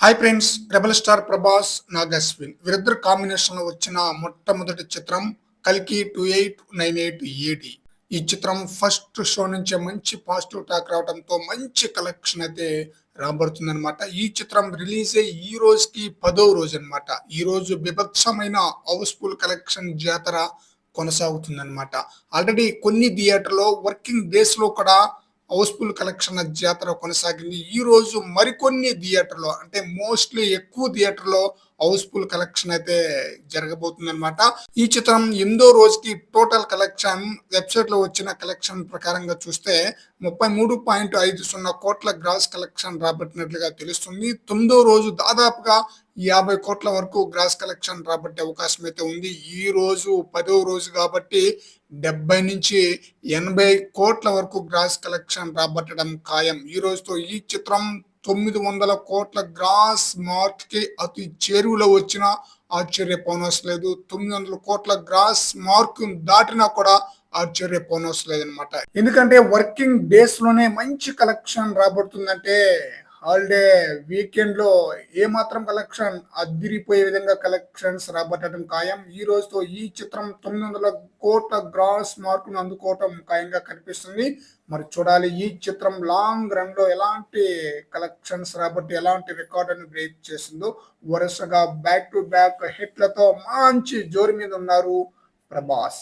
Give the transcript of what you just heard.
Hi friends rebel star Prabhas Nag Ashwin వీరిద్దరు కాంబినేషన్లో వచ్చిన మొట్టమొదటి చిత్రం కల్కి two eight nine eight AD ఈ చిత్రం ఫస్ట్ షో నుంచే మంచి పాజిటివ్ టాక్ రావడంతో మంచి కలెక్షన్ అయితే రాబడుతుంది అనమాట ఈ చిత్రం రిలీజ్ అయ్యి ఈ రోజుకి పదో రోజు అనమాట ఈ రోజు బిభత్సమైన హౌస్ఫుల్ కలెక్షన్ జాతర కొనసాగుతుంది అనమాట ఆల్రెడీ కొన్ని థియేటర్లో వర్కింగ్ డేస్లో కూడా హౌస్ఫుల్ కలెక్షన్ జాతర కొనసాగింది. ఈ రోజు మరికొన్ని థియేటర్లో అంటే మోస్ట్లీ ఎక్కువ థియేటర్లో హౌస్ఫుల్ కలెక్షన్ అయితే జరగబోతుంది అనమాట ఈ చిత్రం ఎనిమిదో రోజుకి టోటల్ కలెక్షన్ వెబ్సైట్లో వచ్చిన కలెక్షన్ ప్రకారంగా చూస్తే ముప్పై మూడు పాయింట్ ఐదు సున్నా కోట్ల గ్రాస్ కలెక్షన్ రాబట్టినట్లుగా తెలుస్తుంది. తొమ్మిదో రోజు దాదాపుగా యాభై కోట్ల వరకు గ్రాస్ కలెక్షన్ రాబట్టే అవకాశం అయితే ఉంది. ఈ రోజు పదో రోజు కాబట్టి డెబ్బై నుంచి ఎనభై కోట్ల వరకు గ్రాస్ కలెక్షన్ రాబట్టడం ఖాయం. ఈ రోజుతో ఈ చిత్రం తొమ్మిది వందల కోట్ల గ్రాస్ మార్క్కి అతి చేరువలో వచ్చిన ఆశ్చర్యపోనవసలేదు తొమ్మిది వందల కోట్ల గ్రాస్ మార్క్ దాటినా కూడా ఆశ్చర్యపోనవసలేదు అనమాట ఎందుకంటే వర్కింగ్ డేస్లోనే మంచి కలెక్షన్ రాబడుతుందంటే హాలిడే వీకెండ్లో ఏ మాత్రం కలెక్షన్ అద్దిరిపోయే విధంగా కలెక్షన్స్ రాబట్టడం ఖాయం? ఈ రోజుతో ఈ చిత్రం తొమ్మిది వందల కోట్ల గ్రాస్ మార్కును అందుకోవటం ఖాయంగా కనిపిస్తుంది. మరి చూడాలి ఈ చిత్రం లాంగ్ రన్లో ఎలాంటి కలెక్షన్స్ రాబట్టి ఎలాంటి రికార్డును బ్రేక్ చేసిందో. వరుసగా బ్యాక్ టు బ్యాక్ హిట్లతో మంచి జోరు మీద ఉన్నారు ప్రభాస్.